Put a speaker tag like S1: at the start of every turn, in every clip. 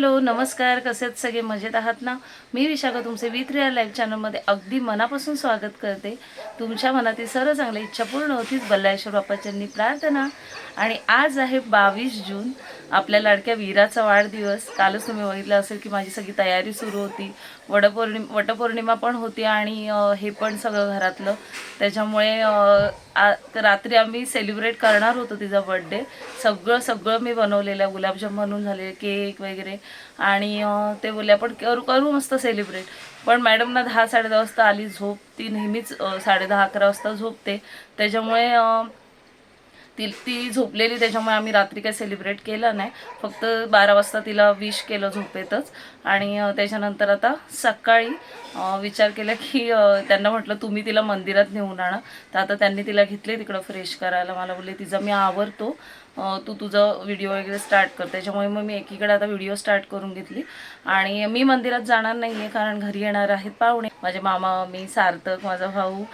S1: Hello नमस्कार. कसे आहेत सगळे? मजेत आहात ना? मी विशाखा तुमचे विथ रिअल लाईफ चॅनलमध्ये अगदी मनापासून स्वागत करते. तुमच्या मनातील सर्व चांगल्या इच्छा पूर्ण होतीच बल्लाश्वर बाप्पाच्यांनी प्रार्थना. आणि आज आहे बावीस जून. आपल्या लाडक्या वीराचा वाढदिवस. कालच तुम्ही बघितलं असेल की माझी सगळी तयारी सुरू होती. वडपौर्णि वटपौर्णिमा पण होती आणि हे पण सगळं घरातलं. त्याच्यामुळे रात्री आम्ही सेलिब्रेट करणार होतो तिचा बड्डे सगळं सगळं मी बनवलेलं गुलाबजाम बनवून झाले केक वगैरे. आणि ते बोलले आपण करू करू मस्त सेलिब्रेट पण मॅडमना दहा साडे दहा वाजता आली झोप. ती नेहमीच साडे दहा अकरा वाजता झोपते. त्याच्यामुळे ती ती झोपलेली त्याच्यामुळे आम्ही रात्री काही सेलिब्रेट केलं नाही. फक्त बारा वाजता तिला विश केलं झोपेतच. आणि त्याच्यानंतर आता सकाळी विचार केला की त्यांना म्हटलं तुम्ही तिला मंदिरात नेऊन आणा. तर आता त्यांनी तिला घेतले तिकडं फ्रेश करायला. मला बोलले तिचा मी आवरतो. तू तुझं व्हिडिओ वगैरे स्टार्ट कर. त्याच्यामुळे मग मी एकीकडे आता व्हिडिओ स्टार्ट करून घेतली. आणि मी मंदिरात जाणार नाही आहे कारण घरी येणार आहेत पाहुणे. माझे मामा मी सार्थक माझा भाऊ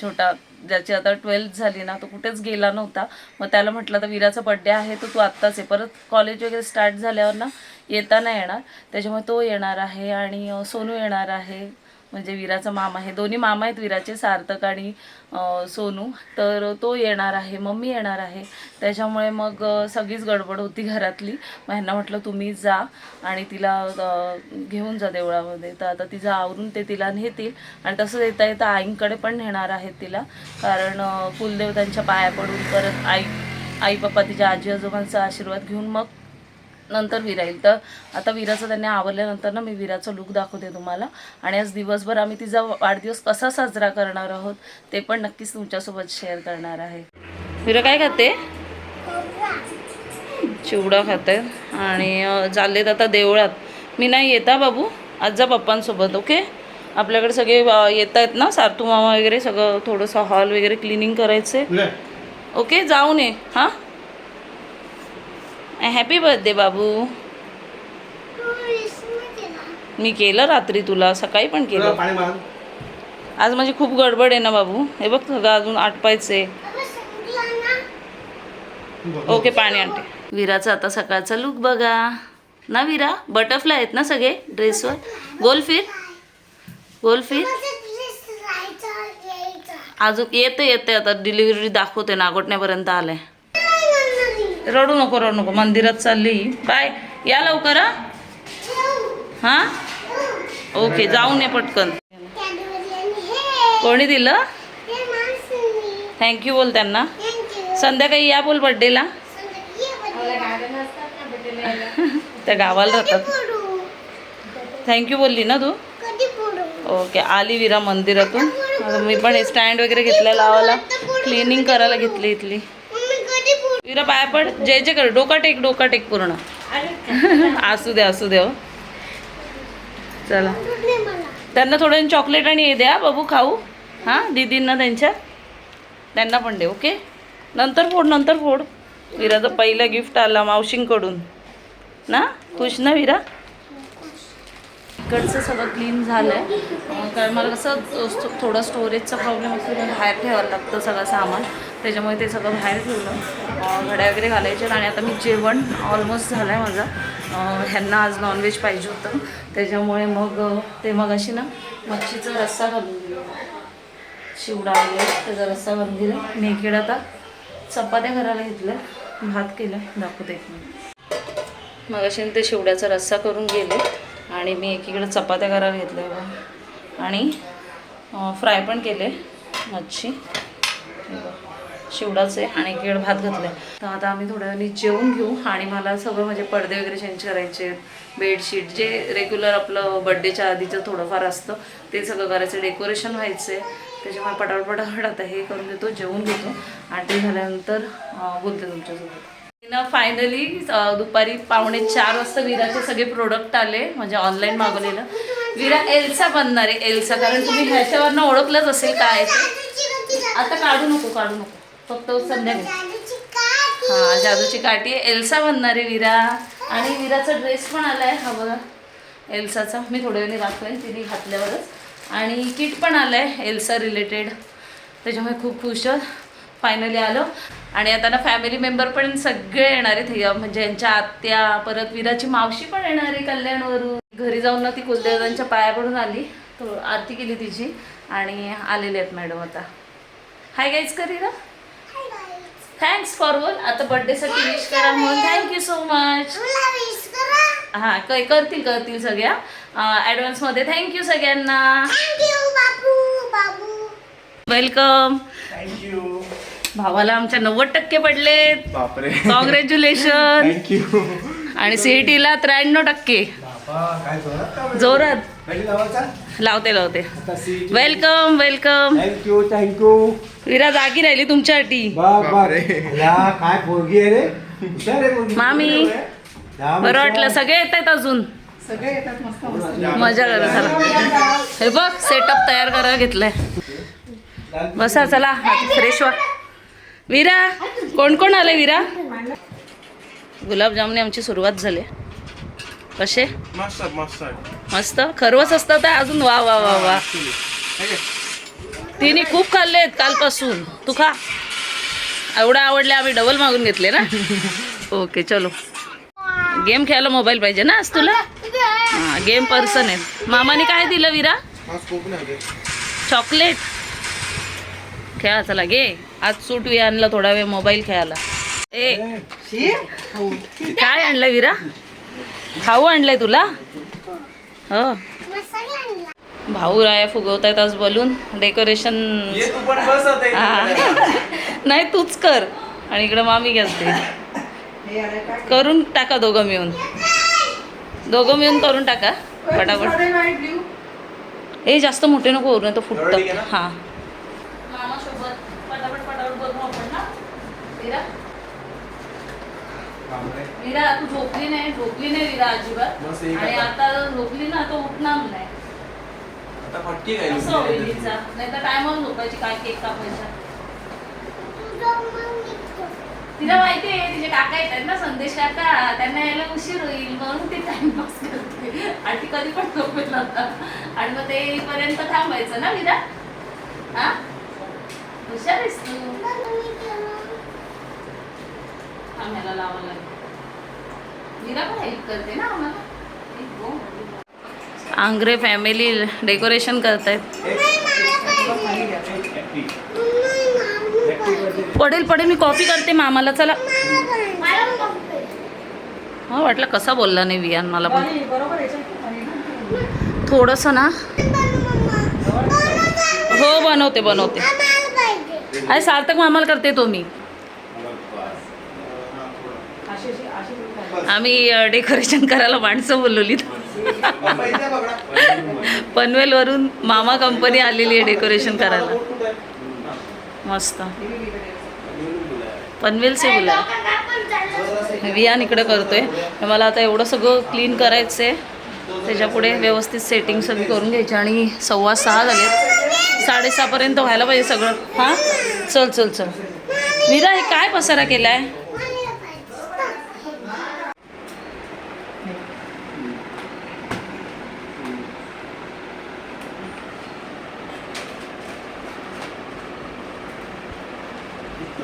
S1: छोटा ज्याची आता ट्वेल्थ झाली ना तो कुठेच गेला नव्हता. मग त्याला म्हटलं तर वीराचा बड्डे आहे तर तू आत्ताच आहे परत कॉलेज वगैरे स्टार्ट झाल्यावर ना येता नाही येणार. त्याच्यामुळे तो येणार आहे आणि सोनू येणार आहे. म्हणजे वीराचा मामा आहे. दोन्ही मामा आहेत वीराचे सार्थक आणि सोनू. तर तो येणार आहे मम्मी येणार आहे. त्याच्यामुळे मग सगळीच गडबड होती घरातली. मग ह्यांना म्हटलं तुम्ही जा आणि तिला घेऊन जा देवळामध्ये. तर आता तिचं आवरून ते तिला नेतील. आणि तसंच येता येता आईंकडे पण नेणार आहेत तिला. कारण कुलदेव त्यांच्या पाया पडून परत आई आई पप्पा तिच्या आजी आजोबांचा आशीर्वाद घेऊन मग नंतर विरा येईल तर आता विराचं त्यांनी आवरल्यानंतर ना मी विराचं लुक दाखवते तुम्हाला. आणि आज दिवसभर आम्ही तिचा वाढदिवस कसा साजरा करणार आहोत ते पण नक्कीच तुमच्यासोबत शेअर करणार आहे. विरा काय खाते? चिवडा खाते. आणि चाललेत आता देवळात. मी नाही येता बाबू. आज जा पप्पांसोबत ओके? आपल्याकडे सगळे येत आहेत ना? सार्थू मामा वगैरे सगळं थोडंसं हॉल वगैरे क्लिनिंग करायचे ओके जाऊन ये. हां? हॅपी बर्थडे बाबू. मी केलं रात्री तुला सकाळी पण केलं. आज माझी खूप गडबड आहे ना बाबू. हे बघ सगळं अजून आटपायचे ओके पाणी आणते. विराचा आता सकाळचा लुक बघा. ना विरा? बटरफ्लाय आहेत ना सगळे ड्रेसवर गोल फिर. गोल फिर. अजून येते येते. आता डिलिव्हरी दाखवते नागोटण्यापर्यंत आलंय. रडू नको रडू नको. मंदिरात चालली. बाय या लवकर हा? हां? ओके जाऊन ये पटकन. कोणी दिलं? थँक्यू बोल त्यांना. संध्याकाळी या बोल बड्डेला त्या गावाला राहतात. थँक्यू बोलली ना तू? ओके आली विरा मंदिरातून. मी पण स्टँड वगैरे घेतलाय लावायला. क्लिनिंग करायला घेतली इथली. विरा पाया पड जे जे कर डोका टेक डोका टेक पूर्ण. असू दे असू दे हो. चला. त्यांना थोडं चॉकलेट आणि हे द्या बाबू खाऊ. हां दीदींना त्यांच्या. त्यांना पण दे ओके? नंतर फोड नंतर फोड. विराचं पहिलं गिफ्ट आला मावशींकडून. ना? खुश ना विरा इकडचं सगळं क्लीन झालं आहे कारण मला कसं अ, थोडं स्टोरेजचा प्रॉब्लेम असतो बाहेर ठेवायला लागतं सगळं सामान. त्याच्यामुळे ते सगळं बाहेर ठेवलं. घड्या वगैरे घालायचे आणि आता मी जेवण ऑलमोस्ट झालं आहे माझं ह्यांना आज नॉनव्हेज पाहिजे होतं. त्याच्यामुळे मग ते मग अशी ना मच्छीचा रस्सा घालून दिला. शिवडा वगैरे त्याचा रस्सा घालून दिला. मी आता चपात्या करायला घेतल्या. भात केला. दाखवते एक मिनिट. मग अशी ते शिवड्याचा रस्सा करून गेले आणि मी एकीकडे चपात्या करायला घेतल्या बघा. आणि फ्राय पण केले मच्छी. बघा. शिवडाचे आणि केळ भात घातले तर आता आम्ही थोड्या वेळाने जेवून घेऊ आणि मला सगळं म्हणजे पडदे वगैरे चेंज करायचे बेडशीट जे रेग्युलर आपलं बड्डेच्या आधीचं थोडंफार असतं ते सगळं करायचं. डेकोरेशन व्हायचं त्याच्यामुळे पटापट पटापट आता हे करून देतो जेवून घेतो. आणि ते झाल्यानंतर बोलते तुमच्यासोबत. फायनली दुपारी पावणे चार वाजता विराचे सगळे प्रोडक्ट आले म्हणजे ऑनलाईन मागवलेलं. विरा एल्सा बनणार आहे एल्सा. कारण तुम्ही ह्याच्यावरनं ओळखलंच असेल काय आहे ते. आता काढू नको काढू नको. फक्त संध्याकाळी. हा जादूची काठी. आहे एल्सा बनणार आहे विरा. आणि विराचा ड्रेस पण आलाय. हा बघा. एल्साचा. मी थोड्या वेळाने दाखवेन. तिने घातल्यावरच. आणि किट पण आलाय एल्सा रिलेटेड त्याच्यामुळे खूप खुश फायनली आलो. आणि आता ना फॅमिली मेंबर पण सगळे येणार आहेत. हे, म्हणजे यांच्या आत्या परत विराची मावशी पण येणार आहे कल्याणवरून. घरी जाऊन ना ती कुलदेवतांच्या पाया पडून आली. तो आरती केली तिची. आणि आलेले आहेत मॅडम आता. हाय गाईज करी ना थँक्स फॉर वन आता बर्थडेसाठी विश करा म्हणून. थँक्यू सो मच हां क- करतील करतील सगळ्या. ॲडव्हान्समध्ये थँक्यू सगळ्यांना. वेलकम
S2: थँक्यू
S1: भावाला आमच्या नव्वद टक्के पडलेत
S2: बापरे.
S1: कॉंग्रॅच्युलेशन
S2: थँक्यू
S1: आणि सीईटीला त्र्याण्णव टक्के.
S2: बापा काय जोरात
S1: लावते लावते. Welcome welcome
S2: thank you thank you
S1: Vira जागी राहिली तुमच्यासाठी.
S2: बाबा काय पोरगी आहे रे.
S1: मामी. बरं वाटलं. सगळे येत आहेत अजून?
S3: सगळे येतात मस्त मस्त.
S1: मजा करा. चला. हे बघ सेटअप तयार करायला घेतलंय. बसा चला. फ्रेश व्हा विरा कोण कोण आले विरा? गुलाबजामुने आमची सुरुवात झाली. कसे?
S2: मस्त मस्त.
S1: मस्त. खरवस असतं तर अजून वा वा वा वा. तिने खूप खाल्लेत कालपासून. तू खा. एवढं आवडले आम्ही डबल मागून घेतले ना. ओके चलो. गेम खेळायला मोबाईल पाहिजे ना आज तुला? हां गेम पर्सन आहे. मामाने काय दिलं विरा? चॉकलेट खेळा चला घे. आज सूट वी आणला थोडा वेळ मोबाईल खेळायला. ए. काय आणलं विरा? खाऊ आणलंय तुला? हो. भाऊ राया फुगवत आहेत आज बलून. डेकोरेशन
S2: ये तू पण बस आता
S1: हा. नाही तूच कर. आणि इकडं मामी घ्यासते करून टाका दोघं मिळून. दोघं मिळून करून टाका. पटापट हे जास्त मोठे नको करू तो फुटतं.
S2: ना?
S1: हा. विरा तू झोपली नाही झोपली नाही विरा अजिबात. आणि
S2: आता.
S1: आता झोपली ना तो उठणार नाही.
S2: आता फटके काय
S1: नाही तर टायमावर झोपायची काय केक कापायचा तिला माहिती आहे तिचे काका येतात ना संदेश काका त्यांना यायला उशीर होईल म्हणून ती टाइमपास करते. आणि ती कधी पण झोपेल आता. आणि मग ते येईपर्यंत थांबायचं ना विरा हा? हुशार आहेस तू. आम्हाला लावायला लागेल. विरा पण हेल्प करते ना आम्हाला. आंग्रे फॅमिली डेकोरेशन करतायत. पडेल पडेल मी कॉफी करते मामाला चला. हा वाटलं कसा बोलला नाही वियान मला पण. थोडंसं ना. हो बनवते बनवते. अरे सार्थक मामाला करते तो मी. आम्ही डेकोरेशन करायला माणसं बोलवली. पनवेलवरून मामा कंपनी आलेली आहे डेकोरेशन करायला. मस्त. पनवेल से बोला वियान इकडे करतोय. मला आता एवढं सगळं क्लीन करायचं आहे त्याच्यापुढे व्यवस्थित सेटिंग सगळी करून घ्यायची. आणि सव्वा सहा झाले साडेसहापर्यंत व्हायला पाहिजे सगळं. हां? चल चल चल. मीरा हे काय पसारा केला आहे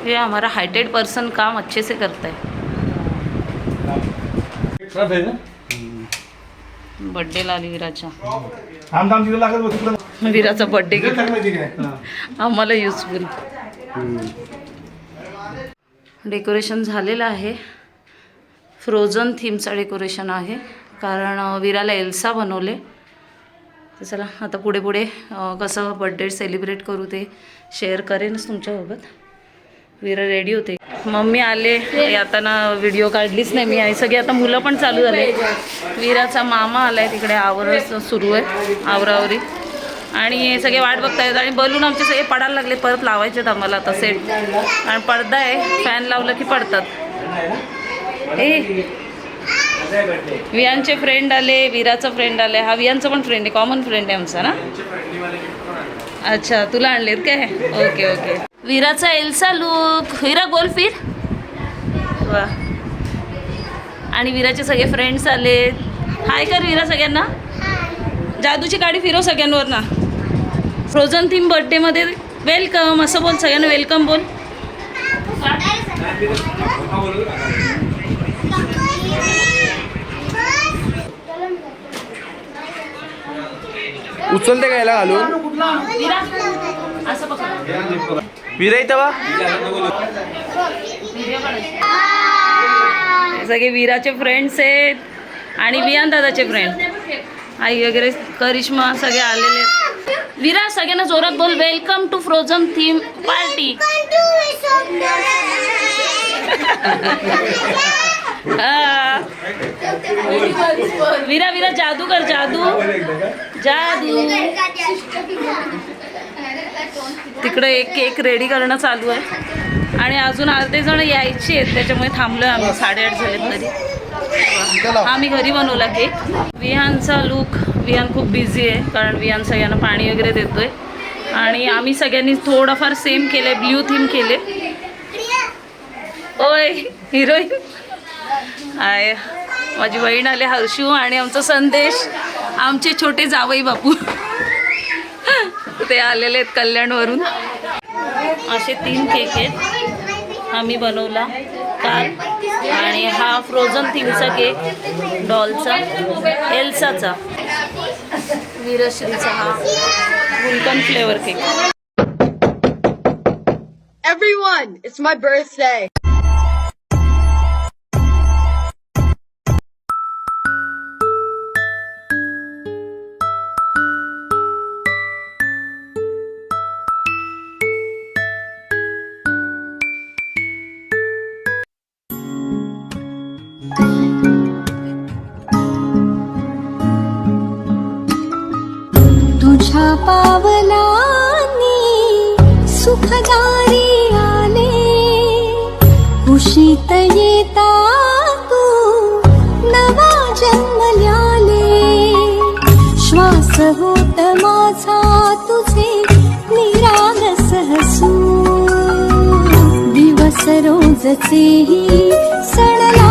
S1: ये हमारा हाइटेड पर्सन काम अच्छे से करता है बर्थडे ला आली विराच्या विराचा बर्थडे आम्हाला युजफुल डेकोरेशन झालेलं आहे. फ्रोझन थीमचं डेकोरेशन आहे. कारण विराला एल्सा बनवले. तर चला आता पुढे पुढे कसं बड्डे सेलिब्रेट करू ते शेअर करेनच तुमच्यासोबत. विरा रेडी होते. मम्मी आले आता ना व्हिडिओ काढलीच नाही. मी आणि सगळी आता मुलं पण चालू झाले. विराचा मामा आलाय तिकडे आवर सुरू आहे आवरावरी आणि सगळे वाट बघतायत. आणि बलून आमचे सगळे पडायला लागले. परत लावायचेत आम्हाला आता सेट आणि पडदा आहे. फॅन लावलं की पडतात. ए वियांचे फ्रेंड आले विराचा फ्रेंड आले. हा वियांचा पण फ्रेंड आहे. कॉमन फ्रेंड आहे आमचा ना? अच्छा तुला आणलेत काय? ओके ओके विराचा एल्सा लुक. विरा गोल फिर. वा. आणि विराचे सगळे फ्रेंड्स आलेत हाय कर विरा सगळ्यांना. जादूची गाडी फिरव सगळ्यांवर ना फ्रोझन थीम बर्थडेमध्ये वेलकम असं बोल सगळ्यांना वेलकम बोल.
S4: उचलते घालून?
S1: असं पकड.
S4: विरा
S1: सगळे वीराचे फ्रेंड्स आहेत आणि वियान दादाचे फ्रेंड आई वगैरे करिश्मा सगळे आलेले आहेत. विरा सगळ्यांना जोरात बोल. Welcome to Frozen theme party Vira Vira जादू कर जादू. जादू. तिकडे एक केक रेडी करणं चालू आहे. आणि अजून अर्धे जण यायचे आहेत त्याच्यामुळे थांबलो आहे आम्ही. साडेआठ झालेत तरी हा मी घरी बनवला केक. विहानचा लुक विहान खूप बिझी आहे कारण विहान सगळ्यांना पाणी वगैरे देतोय. आणि आम्ही सगळ्यांनी थोडंफार सेम केलंय ब्ल्यू थीम केले ओय हिरोईन आय माझी बहीण आले हर्षू आणि आमचा संदेश आमचे छोटे जावई बापू. ते आलेले आहेत कल्याणवरून. असे तीन केक आहेत. हा मी बनवला काल. आणि हा फ्रोझन थीमचा केक डॉलचा एल्साचा. वीरश्रीचा हा गुलकन flavour cake
S5: everyone it's my birthday रोजचेही सण लागले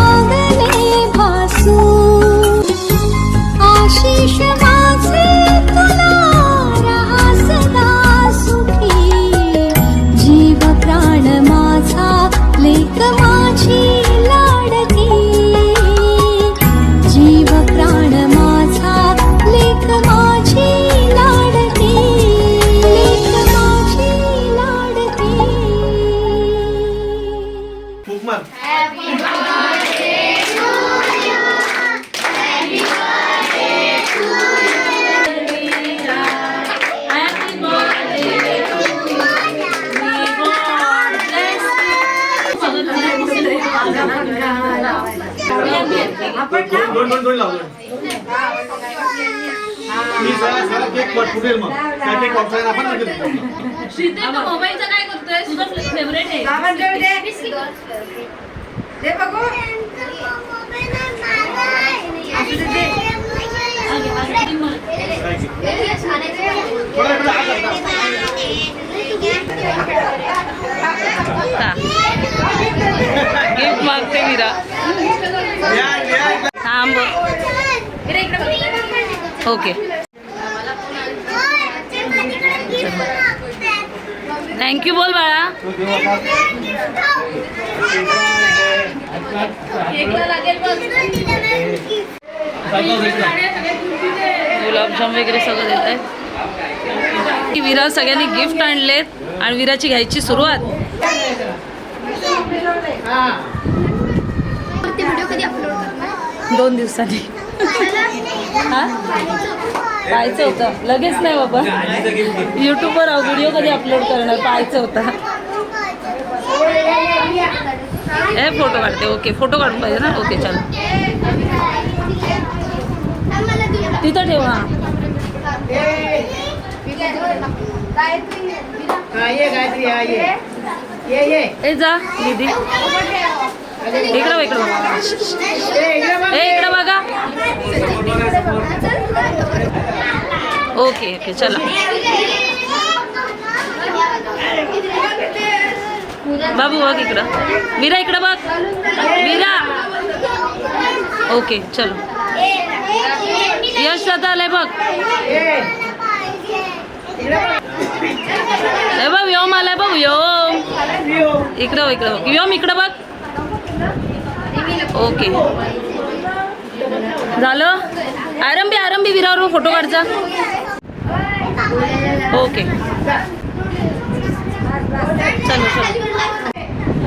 S2: दोन दोन दोन लावलं. मी सगळा सगळा केक कट फुटेल मग. काय केक ऑप्शन आपण
S1: मोबाईलचा काय करतोय तुझा फेवरेट आहे.
S3: बाबा जेवू दे. दे बघू. असू दे, दे.
S1: गिफ्ट मागते मीरा. थांब. ओके. थँक्यू बोल बाळा. गुलाबजाम वगैरे सगळं देत आहे विरा सगळ्यांनी गिफ्ट आणलेत आणि विराची घ्यायची सुरुवात. दोन दिवसांनी. हा? पाहायचं होतं. लगेच नाही बाबा. युट्यूबवर व्हिडिओ कधी अपलोड करणार? पाहायचं होता. ए फोटो काढते. ओके फोटो काढून पाहिजे ना? ओके चल. तिथं ठेव हा.
S3: हा, ये गायत्री हा, ये. ये ये.
S1: ए जा दीदी. इकडं इकडं बघ.
S3: इकडं बघा.
S1: ओके ओके चला. बाबू बघ इकडं. मीरा इकडं बघ. मीरा. ओके चलो. यश दादा आलंय बघ.
S3: ए, बघ.
S1: योम आलाय बघ योम
S3: यो.
S1: इकडं इकडं बघ. योम इकडं बघ. ओके. झालं? आरंभी आरंभी विरावर फोटो काढचा ओके. चलो चलो.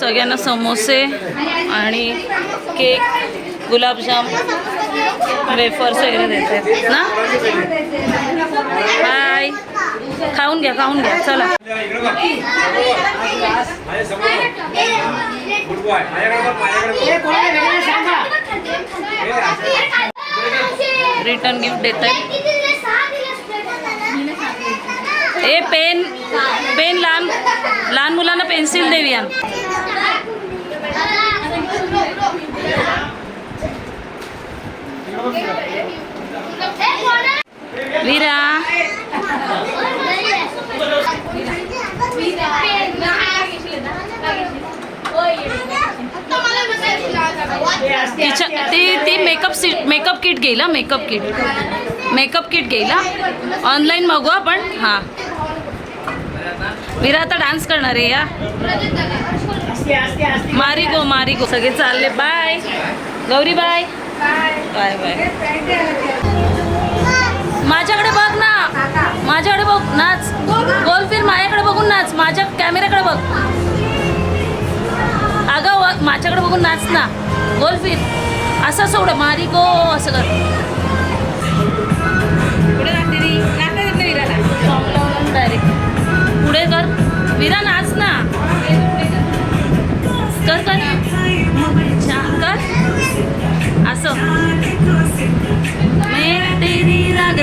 S1: सगळ्यांना समोसे आणि केक गुलाबजाम वेफर्स वगैरे देतात ना? बाय खाऊन घ्या खाऊन घ्या चला. रिटर्न गिफ्ट देत आहे ए पेन पेन लहान लहान मुलांना पेन्सिल देऊया वीरा तिच्या ती ती मेकअप सीट मेकअप किट घेईल मेकअप किट मेकअप किट घेईल ऑनलाईन मागू आपण हां. मी आता डान्स करणार आहे या. मारी गो मारी गो. सगळे चालले bye Gauri bye bye bye माझ्याकडे बघ ना. माझ्याकडे बघ नाच. गोल फिर माझ्याकडे बघून नाच. माझ्या कॅमेऱ्याकडे बघ. अगं व- माझ्याकडे बघून नाच ना. गोल फिर असं सोड मारी गो असं कर. डायरेक्ट पुढे कर. विरा नाच ना. कर कर. छान कर. असं. मैं तेरी राग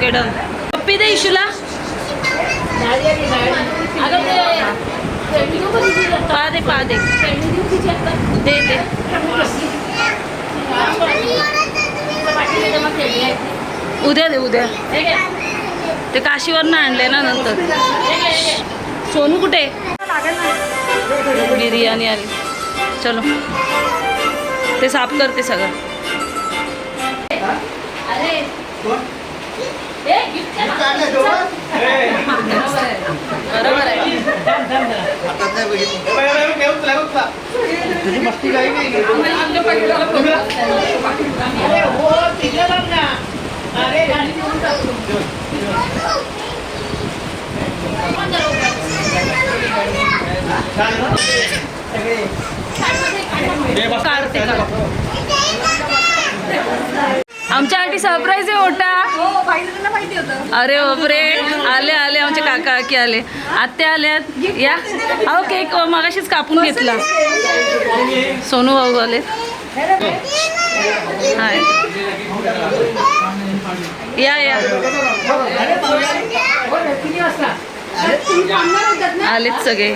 S1: ओके डन पप्पी दे इशूला पा दे पा दे दे दे उद्या दे उद्या ते काशीवरनं आणले ना नंतर सोनू कुठे बिर्याणी आली चलो ते साफ करते सगळं बरोबर आहे
S2: मस्ती काही नाही
S1: आमच्यासाठी सरप्राईज आहे मोठा. अरे बापरे. आले आले आमचे काका काकी आले. आत्या आल्यात. या. अहो केक मगाशीच कापून घेतला. सोनू भाऊ आले हाय. या या. आलेत सगळे.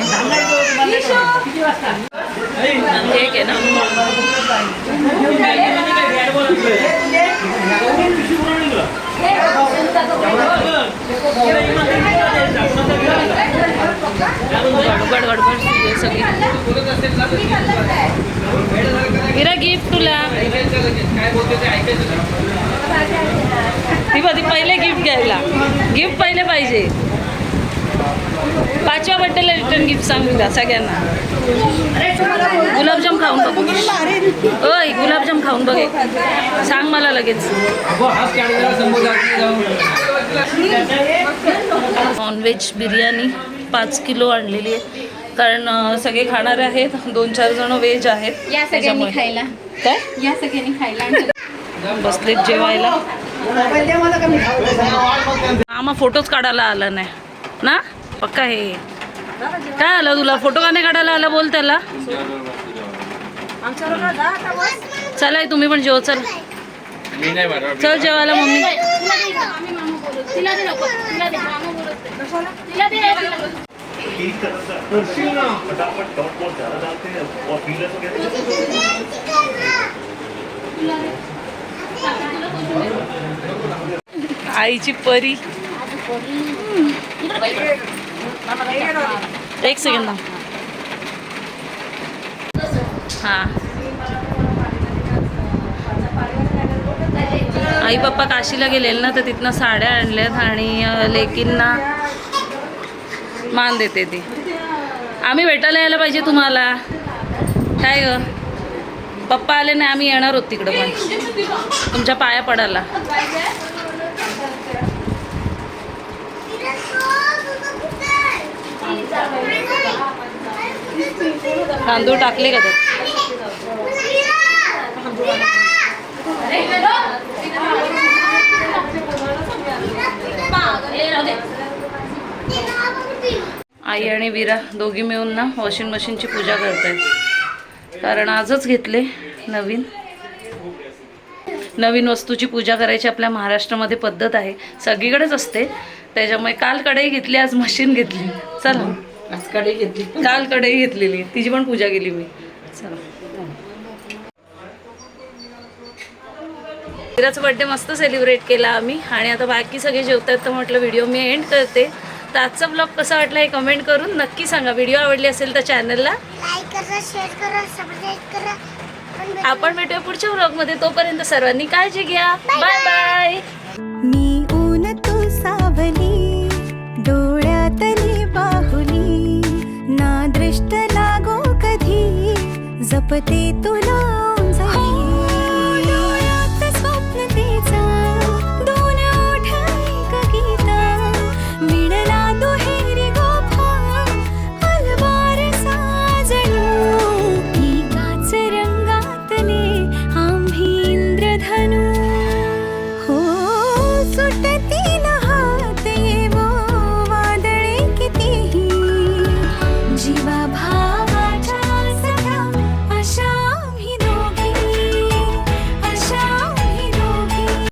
S1: केक आहे ना? गडबड गडबड आहे सगळी. विरा गिफ्ट तुला. ती बघ ती पहिले गिफ्ट घ्यायला. गिफ्ट पहिले पाहिजे. पाचव्या बड्डेला रिटर्न गिफ्ट सांगून द्या सगळ्यांना. गुलाबजाम खाऊन बघ. ओय गुलाबजाम खाऊन बघ. सांग मला लगेच. नॉनव्हेज बिर्याणी पाच किलो आणलेली आहे. कारण सगळे खाणारे आहेत. दोन चार जण व्हेज आहेत.
S3: या सगळ्यांनी
S1: त्याच्यामुळे.
S3: खायला.
S1: काय?
S3: या सगळ्यांनी खायला
S1: बसलेत जेवायला. मामा फोटोच काढायला आला नाही. ना? पक्का हे. काय आलं तुला? फोटो का नाही काढायला आला? बोल त्याला. चला तुम्ही पण जेव चल. चल जेवायला मम्मी. आईची परी. एक सेकंड हां. आई पप्पा काशीला गेलेले ना तर तिथनं साड्या आणल्यात आणि लेकींना मान देते ती. आम्ही भेटायला यायला पाहिजे तुम्हाला. काय ग? पप्पा आले नाही आम्ही येणार आहोत तिकडं पण. तुमच्या पाया पडायला. तांदूळ टाकले का आई आणि विरा दोघी मिळून ना वॉशिंग मशीनची पूजा करत आहेत कारण आजच घेतले नवीन. नवीन वस्तूची पूजा करायची आपल्या महाराष्ट्रामध्ये पद्धत आहे. सगळीकडेच असते. त्याच्यामुळे काल कढई घेतली आज मशीन घेतली. चला. आज कढई घेतली. काल कढई घेतलेली. तिची पण पूजा केली मी. चला. बड्डे मस्त सेलिब्रेट केला आम्ही. आणि आता बाकी सगळे जेवतात तर म्हटलं व्हिडिओ मी एंड करते. तर आजचा ब्लॉग कसा वाटला हे कमेंट करून नक्की सांगा. व्हिडिओ आवडली असेल तर चॅनलला
S6: लाईक करा शेअर करा सबस्क्राईब करा. पण
S1: आपण भेटूया पुढच्या ब्लॉगमध्ये तोपर्यंत सर्वांनी काळजी घ्या. बाय बाय
S5: बाहुली ना